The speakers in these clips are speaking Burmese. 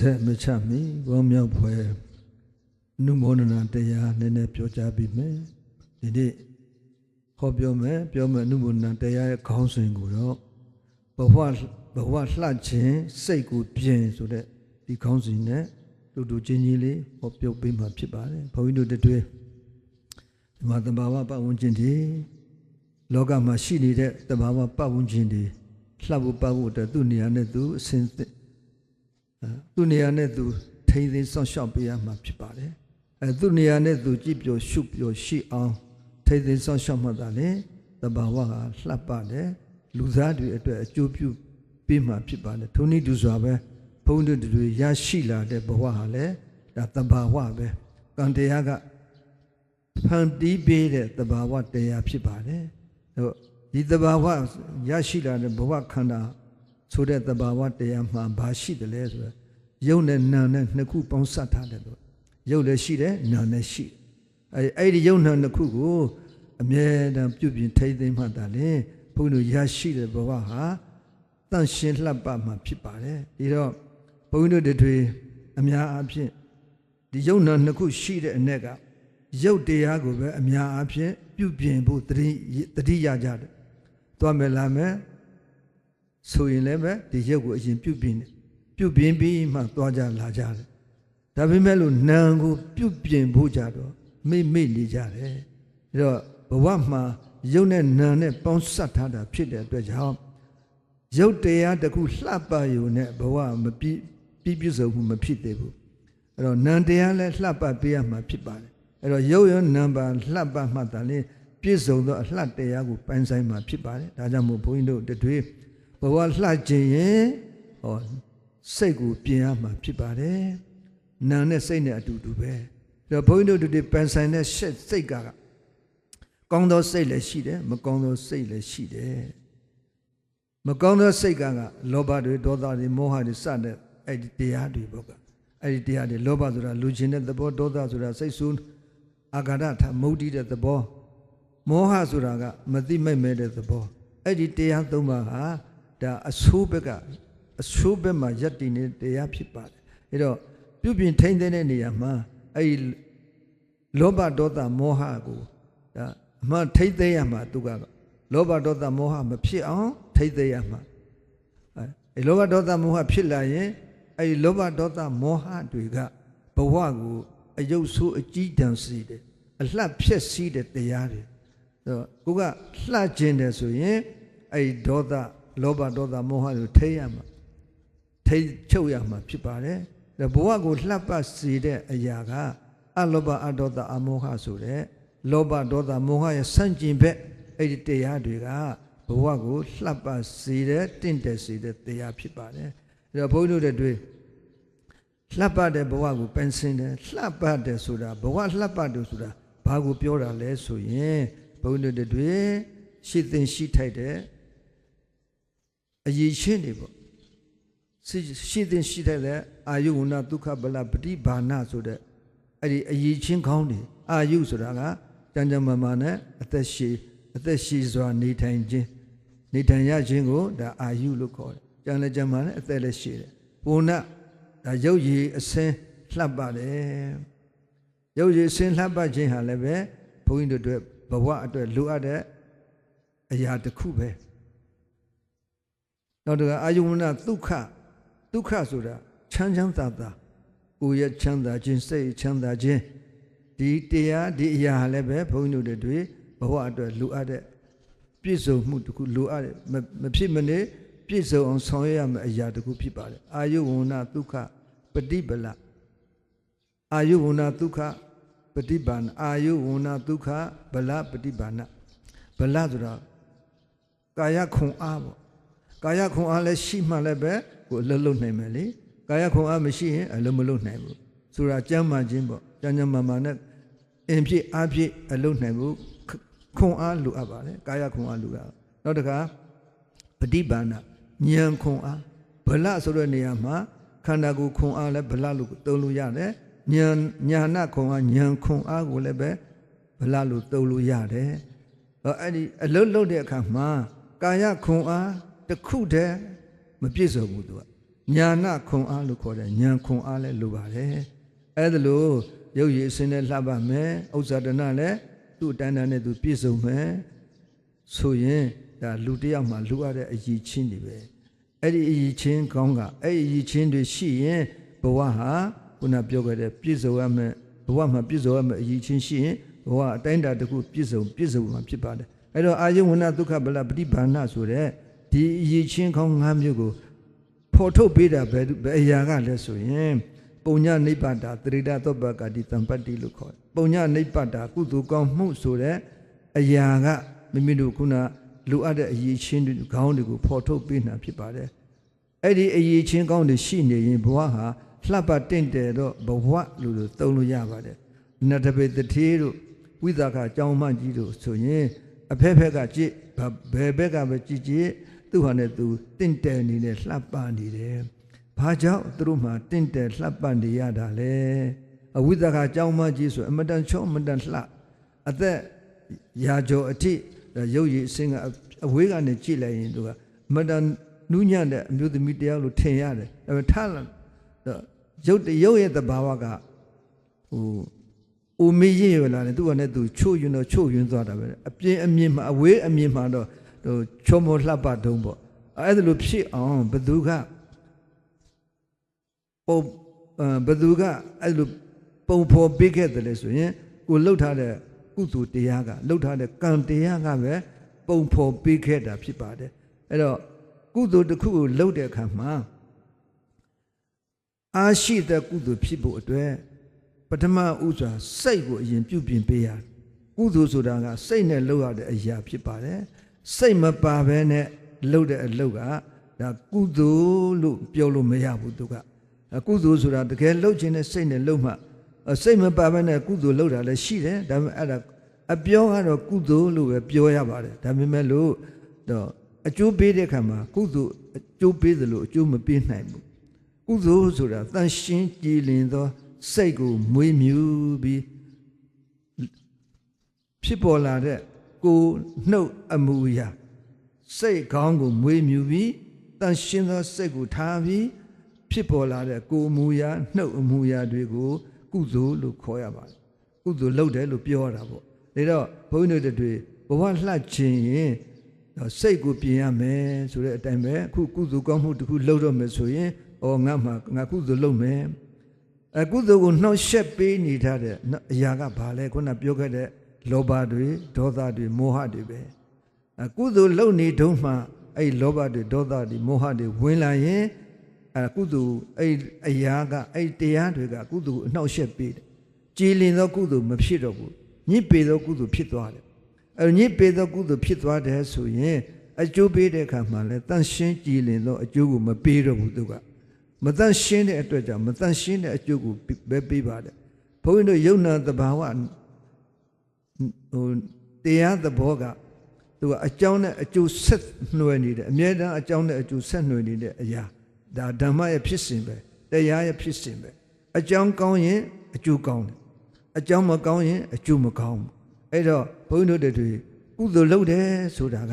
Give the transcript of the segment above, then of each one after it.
ရစ်ဆက်မချမီဘောမြောက်ဖွယ်နုမောဒနာတရားနည်းနည်းပြောကြားပြီးမယ်ဒီနေ့ဟောပြောမယ်ပြောမယ်နုမောဒနာတရားရဲ့ခေါင်းစဉ်ကိုတော့ဘဝဘဝလှခြင်းစိတ်ကိုပြင်ဆိုတဲ့ဒီခေါင်းစဉ်နဲ့တူတူချင်းချင်းလေးဟောပြောပေးမှာဖြစ်ပါတယ်ဘုန်းကြီးတို့တွေ့ဒီမှာတဘာဝပတ်ဝန်းကျင်တွေလောကမှာရှိနေတဲ့တဘာဝပတ်ဝန်းကျင်တွေလှပ်ဖို့ပတ်ဖို့အတွက်သူ့နေရာနဲ့သူအစဉ် သူ့နေရာနဲ့သူထိမ့်သိမ်းဆောင်ရှောက်ပေးရမှာဖြစ်ပါတယ်အဲသူ့နေရာနဲ့သူကြည်ပျော်ရှုပျော်ရှိအောင်ထိမ့်သိမ်းဆောင်ရှောက်မှသာလေတဘာဝကလှပ်ပါတယ်လူသားတွေအတွက်အကျိုးပြုပေးမှာဖြစ်ပါတယ်ထုံနည်းတူစွာပဲဘုန်းကြီးတွေရရှိလာတဲ့ဘဝဟာလည်းဒါတဘာဝပဲကံတရားကဖန်တီးပေးတဲ့တဘာဝတရားဖြစ်ပါတယ်ဟိုဒီတဘာဝရရှိလာတဲ့ဘဝခန္ဓာ ဆိုတဲ့တဘာဝတရားမှာဘာရှိတယ်လဲဆိုတော့ယုံနဲ့နာနဲ့နှစ်ခုပေါင်းစပ်ထားတယ်လို့ယုံလည်းရှိတယ်နာလည်းရှိတယ်အဲအဲ့ဒီယုံနာနှစ်ခုကိုအမြဲတမ်းပြုပြင်ထိမ့်သိမ်းမှတာလေဘုန်းကြီးတို့ရရှိတဲ့ဘဝဟာတန့်ရှင်းလှပမှာဖြစ်ပါတယ်ဒီတော့ဘုန်းကြီးတို့တွေအများအားဖြင့်ဒီယုံနာနှစ်ခုရှိတဲ့အ ਨੇ ကရုပ်တရားကိုပဲအများအားဖြင့်ပြုပြင်ဖို့တတိတတိရကြတယ်သွားမယ်လာမယ် ဆိုရင်လည်းပဲဒီရုပ်ကိုအရင်ပြုပြင်တယ်ပြုပြင်ပြီးမှသွားကြလာကြတယ်ဒါပေမဲ့လို့နာမ်ကိုပြုပြင်ဖို့ကြတော့မိတ်မိတ်နေကြတယ်ဒါတော့ဘဝမှာရုပ်နဲ့နာမ်နဲ့ပေါင်းစပ်ထားတာဖြစ်တဲ့အတွက်ကြောင့်ရုပ်တရားတစ်ခုလှပယူနဲ့ဘဝမပြည့်ပြည့်ပြည့်စုံမှုမဖြစ်သေးဘူးအဲ့တော့နာမ်တရားလည်းလှပပေးရမှာဖြစ်ပါတယ်အဲ့တော့ရုပ်ရောနာမ်ပါလှပမှတာလေပြည့်စုံသောအလှတရားကိုပိုင်းဆိုင်မှာဖြစ်ပါတယ်ဒါကြောင့်မို့ဘုန်းကြီးတို့တတွေ ဘဝလှခြင်းရင်ဟောစိတ်ကိုပြင်ရမှာဖြစ်ပါတယ်နာမ်နဲ့စိတ်နဲ့အတူတူပဲဒါဘုန်းကြီးတို့တွေပန်ဆိုင်တဲ့စိတ်စိတ်ကကောင်းသောစိတ်လည်းရှိတယ်မကောင်းသောစိတ်လည်းရှိတယ်မကောင်းသောစိတ်ကကလောဘတွေဒေါသတွေမောဟတွေစတဲ့အဲ့ဒီတရားတွေပေါ့ကအဲ့ဒီတရားတွေလောဘဆိုတာလူချင်းတဲ့သဘောဒေါသဆိုတာစိတ်ဆူအာဃာတထမုဒ္ဒိတဲ့သဘောမောဟဆိုတာကမသိမိုက်မဲတဲ့သဘောအဲ့ဒီတရားသုံးပါးဟာ ဒါအဆိုးဘက်ကအဆိုးဘက်မှာယက်တည်နေတဲ့တရားဖြစ်ပါတယ်အဲ့တော့ပြုပြင်ထိန်းသိမ်းတဲ့နေရာမှာအဲ့ဒီလောဘဒေါသမောဟကိုဒါအမှန်ထိတ်သိမ်းရမှာသူကလောဘဒေါသမောဟမဖြစ်အောင်ထိတ်သိမ်းရမှာအဲလောဘဒေါသမောဟဖြစ်လာရင်အဲဒီလောဘဒေါသမောဟတွေကဘဝကိုအယုတ်ဆိုးအကြီးတန်းစီတယ်အလှဖြစ်စီးတဲ့တရားတွေဆိုတော့ကိုကလှကျင်တယ်ဆိုရင်အဲဒီဒေါသ လောဘဒေါသမောဟကိုထိတ်ရမှာထိတ်ချုပ်ရမှာဖြစ်ပါတယ်ဘဝကိုလှပစေတဲ့အရာကအလောဘအဒေါသအမောဟဆိုတဲ့လောဘဒေါသမောဟရဲ့ဆန့်ကျင်ဘက်အဲ့ဒီတရားတွေကဘဝကိုလှပစေတဲ့တင့်တယ်စေတဲ့တရားဖြစ်ပါတယ်အဲ့တော့ဘုန်းကြီးတို့တွေလှပတဲ့ဘဝကိုပန်းစင်တယ်လှပတဲ့ဆိုတာဘဝလှပတယ်ဆိုတာဘာကိုပြောတာလဲဆိုရင်ဘုန်းကြီးတို့တွေရှိသင်ရှိထိုက်တဲ့ အရေးချင်းတွေပေါ့ရှိသင်ရှိထိုက်တဲ့အာယုဝနာဒုက္ခဗလပฏิဘာနာဆိုတဲ့အဲ့ဒီအရေးချင်းကောင်းတွေအာယုဆိုတာကကြံကြံမာမာနဲ့အသက်ရှည်အသက်ရှည်စွာနေထိုင်ခြင်းနေထိုင်ရခြင်းကိုဒါအာယုလို့ခေါ်တယ်။ကြံလည်းကြံမာနဲ့အသက်လည်းရှည်တယ်။ပုံနာဒါရုပ်ရည်အစင်းလှပ်ပါတယ်။ရုပ်ရည်အစင်းလှပ်ပါခြင်းဟာလည်းပဲဘုန်းကြီးတို့အတွက်ဘဝအတွက်လိုအပ်တဲ့အရာတစ်ခုပဲ။ နောက်တကအာယုဝနာဒုက္ခဒုက္ခဆိုတာချမ်းချမ်းသာသာကိုယ်ရဲ့ချမ်းသာခြင်းစိတ်ချမ်းသာခြင်းဒီတရားဒီအရာလည်းပဲဘုန်းကြီးတို့တွေဘဝအတွက်လိုအပ်တဲ့ပြည့်စုံမှုတခုလိုအပ်တဲ့မဖြစ်မနေပြည့်စုံအောင်ဆောင်ရွက်ရမယ့်အရာတခုဖြစ်ပါတယ်အာယုဝဏဒုက္ခပฏิပလအာယုဝဏဒုက္ခပฏิပါဏအာယုဝဏဒုက္ခဗလပฏิပါဏဗလဆိုတာကာယခွန်အားပေါ့ ကာယခွန်အားလည်းရှိမှလည်းပဲကိုအလုံးလုံးနိုင်မယ်လေကာယခွန်အားမရှိရင်အလုံးမလုံးနိုင်ဘူးဆိုတာကြမ်းမှခြင်းပေါ့ကြမ်းကြမ်းမာမာနဲ့အင်ဖြစ်အားဖြင့်အလုံးနိုင်ဘူးခွန်အားလိုအပ်ပါတယ်ကာယခွန်အားလိုအပ်နောက်တခါပฏิပါဏဉာဏ်ခွန်အားဗလဆိုတဲ့နေရာမှာခန္ဓာကိုယ်ခွန်အားလည်းဗလလို့သုံးလို့ရတယ်ဉာဏ်ညာနာခွန်အားဉာဏ်ခွန်အားကိုလည်းပဲဗလလို့သုံးလို့ရတယ်အဲ့ဒီအလုံးလုံးတဲ့အခါမှာကာယခွန်အား တစ်ခုတည်းမပြည့်စုံဘူးသူကညာနာခွန်အားလို့ခေါ်တယ်ညာခွန်အားလည်းလိုပါတယ်အဲ့ဒါလို့ရုပ်ရည်အစင်းနဲ့လှပမယ်ဥစ္စာဒနာလည်းသူ့အတန်းတန်းနဲ့သူပြည့်စုံမယ်ဆိုရင်ဒါလူတစ်ယောက်မှလူရတဲ့အရည်ချင်းတွေပဲအဲ့ဒီအရည်ချင်းကောင်းကအဲ့ဒီအရည်ချင်းတွေရှိရင်ဘဝဟာခုနပြောခဲ့တဲ့ပြည့်စုံရမယ်ဘဝမှာပြည့်စုံရမယ်အရည်ချင်းရှိရင်ဘဝအတိုင်းအတာတစ်ခုပြည့်စုံပြည့်စုံမှာဖြစ်ပါတယ်အဲ့တော့အာယုဝဏဒုက္ခဗလပฏิဘာဏဆိုတဲ့ ဒီအရည်ချင်းကောင်း၅မျိုးကိုဖော်ထုတ်ပေးတာဘယ်ဘယ်အရာကလဲဆိုရင်ပုံညနိဗ္ဗာတာတရိဒသောဘကတိတံပတ္တိလို့ခေါ်တယ်ပုံညနိဗ္ဗာတာကုသိုလ်ကောင်းမှုဆိုတဲ့အရာကမိမိတို့ခုနလူအပ်တဲ့အရေးချင်းတွေခေါင်းတွေကိုဖော်ထုတ်ပေးတာဖြစ်ပါတယ်အဲ့ဒီအရေးချင်းကောင်းတွေရှိနေရင်ဘဝဟာလှပတင့်တယ်တော့ဘဝလို့လို့သုံးလို့ရပါတယ်နတပေတတိတို့ဝိသကအကြောင်းမှကြီးတို့ဆိုရင်အဖက်ဖက်ကကြည့်ဘယ်ဘက်ကပဲကြည့်ကြည့် သူဟာနဲ့သူတင့်တယ်နေနဲ့လှပနေတယ်။ဘာကြောင့်သူတို့မှတင့်တယ်လှပနေရတာလဲ။အဝိသကအကြောင်းမှကြီးဆိုအမတန်ချောအမတန်လှအသက်ရာကျော်အထိရုပ်ရည်အစင်းကအဝေးကနေကြည့်လိုက်ရင်သူကအမတန်နူးညံ့တဲ့အမျိုးသမီးတယောက်လို့ထင်ရတယ်။ဒါပေမဲ့ထားလာရုပ်ရုပ်ရဲ့သဘာဝကဟိုအိုမေးရင်ရလာတယ်သူကလည်းသူချို့ယွန်းတော့ချို့ယွန်းသွားတာပဲအပြင်းအမြင့်မှာအဝေးအမြင့်မှာတော့ ဟိုချောမောလှပတုံးပေါ့အဲ့ဒါလိုဖြစ်အောင်ဘသူကပုံဘသူကအဲ့လိုပုံဖော်ပေးခဲ့တယ်လေဆိုရင်ကိုလှုပ်ထားတဲ့ကုသိုလ်တရားကလှုပ်ထားတဲ့ကံတရားကပဲပုံဖော်ပေးခဲ့တာဖြစ်ပါတယ်အဲ့တော့ကုသိုလ်တစ်ခုကိုလှုပ်တဲ့အခါမှာအားရှိတဲ့ကုသိုလ်ဖြစ်ဖို့အတွက်ပထမဥစွာစိတ်ကိုအရင်ပြုပြင်ပေးရတယ်ကုသိုလ်ဆိုတာကစိတ်နဲ့လုပ်ရတဲ့အရာဖြစ်ပါတယ် စိတ်မပါဘဲနဲ့လုပ်တဲ့အလုပ်ကဒါကုသိုလ်လို့ပြောလို့မရဘူးသူကကုသိုလ်ဆိုတာတကယ်လုပ်ခြင်းနဲ့စိတ်နဲ့လုပ်မှစိတ်မပါဘဲနဲ့ကုသိုလ်လုပ်တာလည်းရှိတယ်ဒါပေမဲ့အဲ့ဒါအပြောကတော့ကုသိုလ်လို့ပဲပြောရပါတယ်ဒါပေမဲ့လို့တော့အကျိုးပေးတဲ့ခါမှာကုသိုလ်အကျိုးပေးသလိုအကျိုးမပေးနိုင်ဘူးကုသိုလ်ဆိုတာတန်ရှင်းကြည်လင်သောစိတ်ကိုမွေးမြူပြီးဖြစ်ပေါ်လာတဲ့ ကိုနှုတ်အမူအရာစိတ်ခေါင်းကိုမွေးမြူပြီးတန်ရှင်းသောစိတ်ကိုထားပြီးဖြစ်ပေါ်လာတဲ့ကိုအမူအရာနှုတ်အမူအရာတွေကိုကုသိုလ်လို့ခေါ်ရပါတယ်ကုသိုလ်လုပ်တယ်လို့ပြောရတာပေါ့ဒါတော့ဘုန်းကြီးတို့တွေဘဝလှခြင်းရင်စိတ်ကိုပြင်ရမယ်ဆိုတဲ့အတိုင်းပဲအခုကုသိုလ်ကောင်းမှုတစ်ခုလုပ်တော့မယ်ဆိုရင်အော်ငါမှငါကုသိုလ်လုပ်မယ်အကုသိုလ်ကိုနှောက်ယှက်ပေးနေထားတဲ့အရာကဘာလဲခုနပြောခဲ့တဲ့ လောဘတွေဒေါသတွေမောဟတွေပဲအကုသိုလ်လုပ်နေတုန်းမှအဲ့လောဘတွေဒေါသတွေမောဟတွေဝင်လာရင်အကုသိုလ်အဲ့အရာကအဲ့တရားတွေကကုသိုလ်ကိုအနှောက်ယှက်ပေးတယ်ကြည်လင်သောကုသိုလ်မဖြစ်တော့ဘူးညစ်ပေသောကုသိုလ်ဖြစ်သွားတယ်အဲ့ညစ်ပေသောကုသိုလ်ဖြစ်သွားတယ်ဆိုရင်အကျိုးပေးတဲ့အခါမှာလဲတန့်ရှင်းကြည်လင်သောအကျိုးကိုမပေးတော့ဘူးသူကမတန့်ရှင်းတဲ့အတွက်ကြောင့်မတန့်ရှင်းတဲ့အကျိုးကိုပဲပေးပါတယ်ဘုန်းကြီးတို့ယုံနာတဘာဝ ဟိုတရားသဘောကသူကအကြောင်းနဲ့အကျိုးဆက်နှွယ်နေတယ်အမြဲတမ်းအကြောင်းနဲ့အကျိုးဆက်နှွယ်နေတဲ့အရာဒါဓမ္မရဲ့ဖြစ်စဉ်ပဲတရားရဲ့ဖြစ်စဉ်ပဲအကြောင်းကောင်းရင်အကျိုးကောင်းတယ်အကြောင်းမကောင်းရင်အကျိုးမကောင်းဘူးအဲ့တော့ဘုန်းကြီးတို့တွေကုသိုလ်လုပ်တယ်ဆိုတာက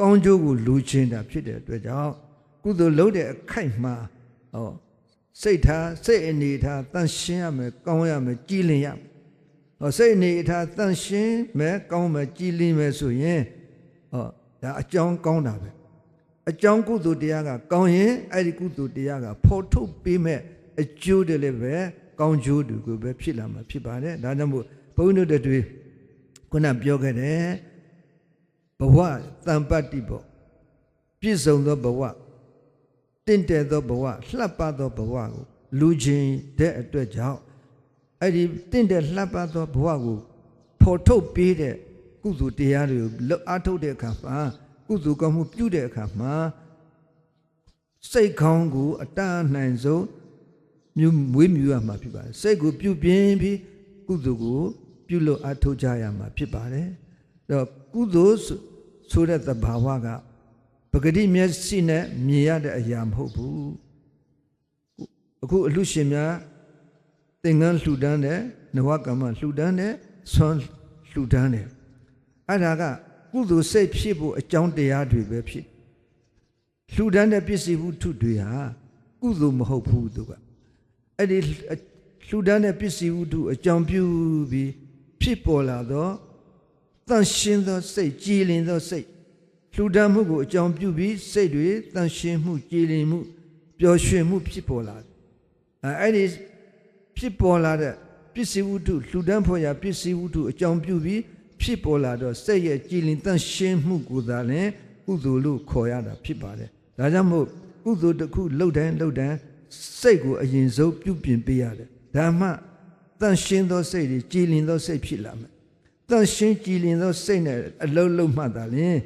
ကောင်းကျိုးကိုလူချင်းတာဖြစ်တဲ့အတွက်ကြောင့်ကုသိုလ်လုပ်တဲ့အခိုက်မှာဟောစိတ်ထားစိတ်အနေထားတန့်ရှင်းရမယ်ကောင်းရမယ်ကြည်လင်ရမယ်ဟော စိတ်အနေထားတန့်ရှင်းမယ်ကောင်းမယ်ကြည်လင်မယ်ဆိုရင်ဟောဒါအကြောင်းကောင်းတာပဲအကြောင်းကုသိုလ်တရားကကောင်းရင်အဲ့ဒီကုသိုလ်တရားကဖော်ထုတ်ပေးမဲ့အကျိုးတွေလည်းပဲကောင်းကျိုးတွေကိုပဲဖြစ်လာမှာဖြစ်ပါတယ်ဒါကြောင့်မို့ဘုန်းကြီးတို့တွေခုနပြောခဲ့တယ်ဘဝတံပတ္တိပေါ့ပြည့်စုံသောဘဝတင့်တယ်သောဘဝလှပသောဘဝကိုလူချင်းတဲ့အတွက်ကြောင့် အဲ့ဒီတင့်တယ်လှပသောဘဝကိုဖော်ထုတ်ပေးတဲ့ကုသိုလ်တရားတွေကိုအားထုတ်တဲ့အခါမှာကုသိုလ်ကောင်းမှုပြုတဲ့အခါမှာစိတ်ခေါင်းကိုအတန်းနိုင်ဆုံးမြူမွေးမြူရမှာဖြစ်ပါတယ်စိတ်ကိုပြုပြင်းပြီးကုသိုလ်ကိုပြုလို့အားထုတ်ကြရမှာဖြစ်ပါတယ်အဲ့တော့ကုသိုလ်ဆိုတဲ့သဘာဝကပဂတိမျက်စိနဲ့မြင်ရတဲ့အရာမဟုတ်ဘူးအခုအလှရှင်များ သင်္ကန်းလှူဒန်းတယ်နဝကမ္မလှူဒန်းတယ်ဆွမ်းလှူဒန်းတယ်အဲ့ဒါကကုသိုလ်စိတ်ဖြစ်ဖို့အကြောင်းတရားတွေပဲဖြစ်လှူဒန်းတဲ့ပစ္စည်းဝတ္ထုတွေဟာကုကုသိုလ်မဟုတ်ဘူးသူကအဲ့ဒီလှူဒန်းတဲ့ပစ္စည်းဝတ္ထုအကြောင်းပြုပြီးဖြစ်ပေါ်လာသောတန်ရှင်းသောစိတ်ကြည်လင်သောစိတ်လှူဒန်းမှုကိုအကြောင်းပြုပြီးစိတ်တွေတန်ရှင်းမှုကြည်လင်မှုပျော်ရွှင်မှုဖြစ်ပေါ်လာတယ်အဲအဲ့ဒီ ဖြစ်ပေါ်လာတဲ့ပစ္စည်းဝတ္ထုလှူဒန်းဖို့ရာပစ္စည်းဝတ္ထုအကြောင်းပြုပြီးဖြစ်ပေါ်လာတော့စိတ်ရဲ့ကြည်လင်တန်ရှင်းမှုကိုသာလျှင်ကုသိုလ်လို့ခေါ်ရတာဖြစ်ပါတယ်ဒါကြောင့်မို့ကုသိုလ်တစ်ခုလှုပ်တိုင်းလှုပ်တိုင်းစိတ်ကိုအရင်ဆုံးပြုပြင်ပေးရတယ်ဒါမှတန်ရှင်းသောစိတ်တွေကြည်လင်သောစိတ်ဖြစ်လာမယ်တန်ရှင်းကြည်လင်သောစိတ်နဲ့အလုံးလုံးမှသာလျှင်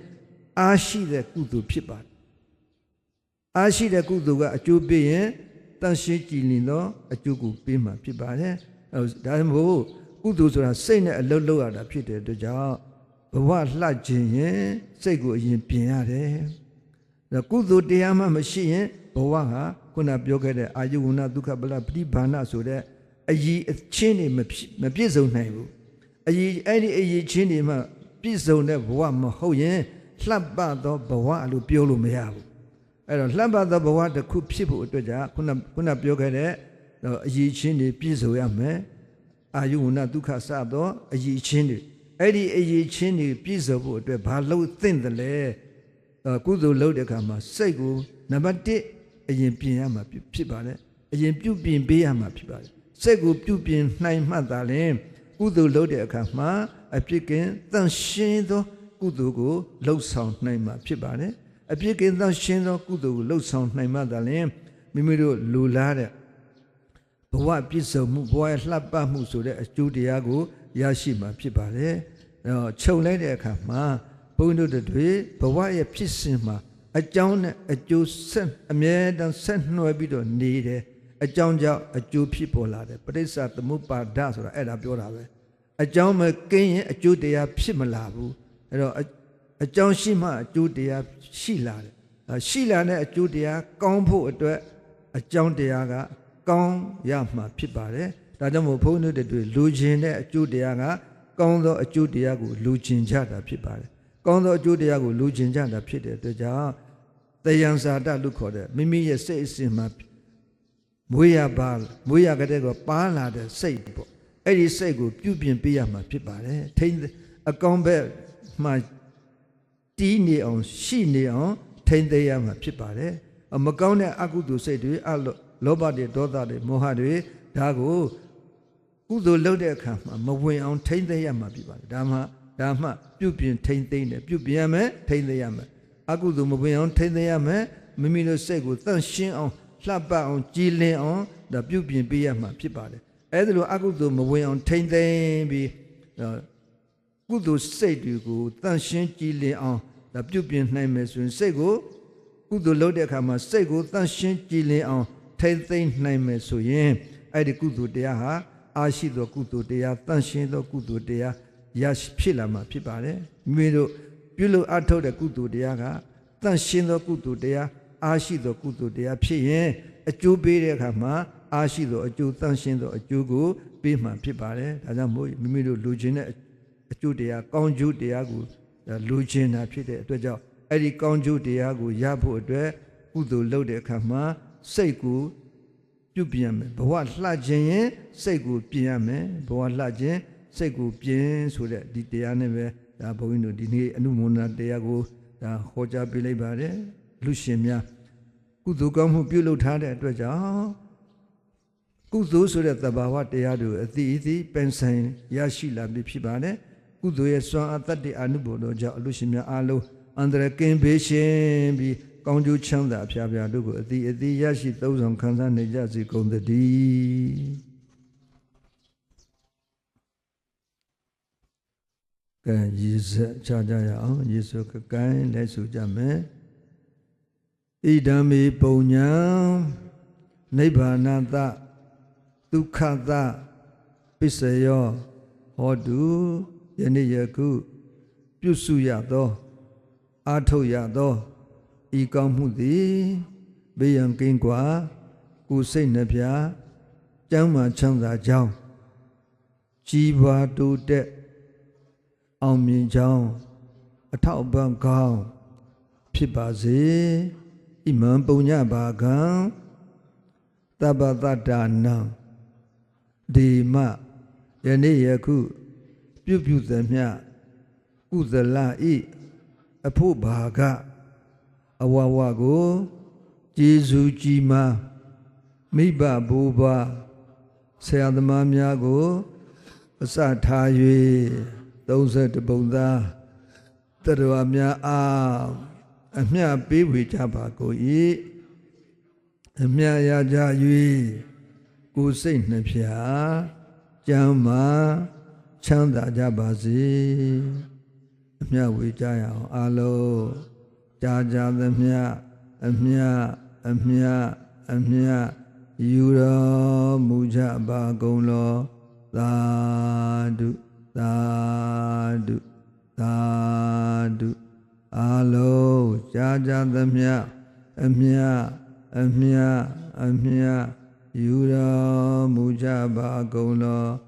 အားရှိတဲ့ကုသိုလ်ဖြစ်ပါတယ်အားရှိတဲ့ကုသိုလ်ကအကျိုးပေးရင် တန်ရှင်းကြည်လင်သောအကျိုးကိုပေးမှာဖြစ်ပါတယ်အဲဒါမို့ကုသိုလ်ဆိုတာစိတ်နဲ့အလုံးလုံးရတာဖြစ်တဲ့အတွက်ကြောင့်ဘဝလှခြင်းရင်စိတ်ကိုအရင်ပြင်ရတယ်ဒါကုသိုလ်တရားမှမရှိရင်ဘဝဟာခုနပြောခဲ့တဲ့အာယုဝဏဒုက္ခပလပရိဘာဏဆိုတဲ့အည်အချင်းတွေမမပြည့်စုံနိုင်ဘူးအည်အဲ့ဒီအည်ချင်းတွေမှပြည့်စုံတဲ့ဘဝမဟုတ်ရင်လှပသောဘဝလို့ပြောလို့မရဘူး အဲ့တော့လှပသောဘဝတစ်ခုဖြစ်ဖို့အတွက်ကြောင့်ခုနခုနပြောခဲ့တဲ့အည်ချင်းတွေပြည့်စုံရမယ်အာယုဝဏဒုက္ခစသောအည်ချင်းတွေအဲ့ဒီအည်ချင်းတွေပြည့်စုံဖို့အတွက်ဘာလို့သင့်တယ်လဲကုသိုလ်လုပ်တဲ့အခါမှာစိတ်ကိုနံပါတ်1အရင်ပြင်ရမှာဖြစ်ပါတယ်အရင်ပြုပြင်ပေးရမှာဖြစ်ပါတယ်စိတ်ကိုပြုပြင်နိုင်မှသာလျှင်ကုသိုလ်လုပ်တဲ့အခါမှာအပြစ်ကင်းတန်ရှင်းသော ကုသိုလ်ကိုလှုပ်ဆောင်နိုင်မှာဖြစ်ပါတယ် အပြစ်ကင်းတန်ရှင်းသောကုသိုလ်ကိုလှုပ်ဆောင်နိုင်မှသာလျှင်မိမိတို့လူလားတဲ့ဘဝပြည့်စုံမှုဘဝရဲ့လှပမှုဆိုတဲ့အကျိုးတရားကိုရရှိမှာဖြစ်ပါတယ်အဲတော့ခြုံလိုက်တဲ့အခါမှာဘုန်းတို့တွေဘဝရဲ့ဖြစ်စဉ်မှာအကြောင်းနဲ့အကျိုးဆက်အမြဲတမ်းဆက်နှွယ်ပြီးတော့နေတယ်အကြောင်းကြောင့်အကျိုးဖြစ်ပေါ်လာတယ်ပရိစ္ဆာသမုပ္ပါဒဆိုတာအဲ့ဒါပြောတာပဲအကြောင်းမကင်းရင်အကျိုးတရားဖြစ်မလာဘူးအဲ့တော့ အကြောင်းရှိမှအကျိုးတရားရှိလာတယ်ရှိလာတဲ့အကျိုးတရားကောင်းဖို့အတွက်အကြောင်းတရားကကောင်းရမှာဖြစ်ပါတယ်ဒါကြောင့်မို့ဘုန်းကြီးတို့တွေလူချင်းတဲ့အကျိုးတရားကကောင်းသောအကျိုးတရားကိုလူချင်းကြတာဖြစ်ပါတယ်ကောင်းသောအကျိုးတရားကိုလူချင်းကြတာဖြစ်တဲ့အတွက်ကြောင့်တယံဇာတလို့ခေါ်တဲ့မိမိရဲ့စိတ်အစဉ်မှာမွေးရပါမွေးရကတဲ့ကပါလာတဲ့စိတ်ပေါ့အဲ့ဒီစိတ်ကိုပြုပြင်ပေးရမှာဖြစ်ပါတယ်ထိန်းအကောင်းဘက်မှ တီးနေအောင်ရှိနေအောင်ထိန်းသိမ်းရမှာဖြစ်ပါတယ်မကောင်းတဲ့အကုသိုလ်စိတ်တွေအလောဘတွေဒေါသတွေမောဟတွေဒါကိုကုသိုလ်လုပ်တဲ့အခါမှာမဝင်အောင်ထိန်းသိမ်းရမှာဖြစ်ပါတယ်ဒါမှဒါမှပြုပြင်ထိန်းသိမ်းတယ်ပြုပြင်ရမယ်ထိန်းသိမ်းရမယ်အကုသိုလ်မဝင်အောင်ထိန်းသိမ်းရမယ်မိမိတို့စိတ်ကိုတန့်ရှင်းအောင်လှပအောင်ကြည်လင်အောင်ဒါပြုပြင်ပေးရမှာဖြစ်ပါတယ်အဲဒါလိုအကုသိုလ်မဝင်အောင်ထိမ့်သိမ်းပြီးကုသိုလ်စိတ်တွေကိုတန့်ရှင်းကြည်လင်အောင် ဒါပြုပြင်နိုင်မယ်ဆိုရင်စိတ်ကိုကုသိုလ်လုပ်တဲ့အခါမှာစိတ်ကိုတန့်ရှင်းကြည်လင်အောင်ထိမ့်သိမ်းနိုင်မယ်ဆိုရင်အဲ့ဒီကုသိုလ်တရားဟာအာရှိသောကုသိုလ်တရားတန့်ရှင်းသောကုသိုလ်တရားရဖြစ်လာမှာဖြစ်ပါတယ်မိမိတို့ပြုလို့အထောက်တဲ့ကုသိုလ်တရားကတန့်ရှင်းသောကုသိုလ်တရားအားရှိသောကုသိုလ်တရားဖြစ်ရင်အကျိုးပေးတဲ့အခါမှာအားရှိသောအကျိုးတန်ရှင်းသောအကျိုးကိုပေးမှဖြစ်ပါတယ်ဒါကြောင့်မို့မိမိတို့လူချင်းတဲ့အကျိုးတရားကောင်းကျိုးတရားကို လူချင်းတာဖြစ်တဲ့အတွက်ကြောင့်အဲ့ဒီကောင်းကျိုးတရားကိုရဖို့အတွက်ကုသိုလ်လုပ်တဲ့အခါမှာစိတ်ကိုပြုပြင်ရမယ်ဘဝလှခြင်းရင်စိတ်ကိုပြင်ရမယ်ဘဝလှခြင်းစိတ်ကိုပြင်ဆိုတဲ့ဒီတရားနဲ့ပဲဒါဘုန်းကြီးတို့ဒီနေ့အနုမောဒနာတရားကိုဒါဟောကြားပေးလိုက်ပါတယ်လူရှင်များကုသိုလ်ကောင်းမှုပြုလုပ်ထားတဲ့အတွက်ကြောင့်ကုသိုလ်ဆိုတဲ့သဘာဝတရားတွေအသီးအသီးပင်ဆိုင်ရရှိလာပြီဖြစ်ပါတယ် ကုသိုလ်ရဲ့စွမ်းအတ္တအနုဘောတော်ကြောင့်အလူရှင်များအားလုံးအန္တရာယ်ကင်းဘေးရှင်ပြီးကောင်းကျိုးချမ်းသာအဖျားဖျားတို့ကိုအသီးအသီးရရှိသုံးဆောင်ခံစားနေကြစေကုန်သတည်းကဲရေစချကြရအောင်ယေရှုကကိုင်းလက်ဆူကြမယ်ဣဒံမေပုံညာနိဗ္ဗာနတဒုက္ခတပစ္စယောဟောတု ယနေ့ယခုပြုစုရသောအာထုတ်ရသောဤကောင်းမှုသည်ဘေးရန်ကင်းကွာကိုယ်စိတ်နှပြကျမ်းမာချမ်းသာကြောင်းကြီးပွားတိုးတက်အောင်မြင်ကြောင်းအထောက်ပံ့ကောင်းဖြစ်ပါစေဣမံပုံညဘာကံသဗ္ဗတတ္တနံဒီမယနေ့ယခု ပြုပြုသမျှကုသလဤအဖို့ဘာကအဝဝကိုကျေးဇူးကြီးမားမိဘဘိုးဘွားဆရာသမားများကိုအစထား၍30ပုံသားတရဝများအားအမျှပေးဝေကြပါကို၏အမျှရကြ၍ကိုယ်စိတ်နှဖျားကျမ်းမာ ချမ်းသာကြပါစေအမျှဝေကြရအောင်အလုံးကြာကြာသမျှအမျှအမျှအမျှယူတော်မူကြပါကုန်လောသာဓုသာဓုသာဓုအလုံးကြာကြာသမျှအမျှအမျှအမျှယူတော်မူကြပါကုန်လော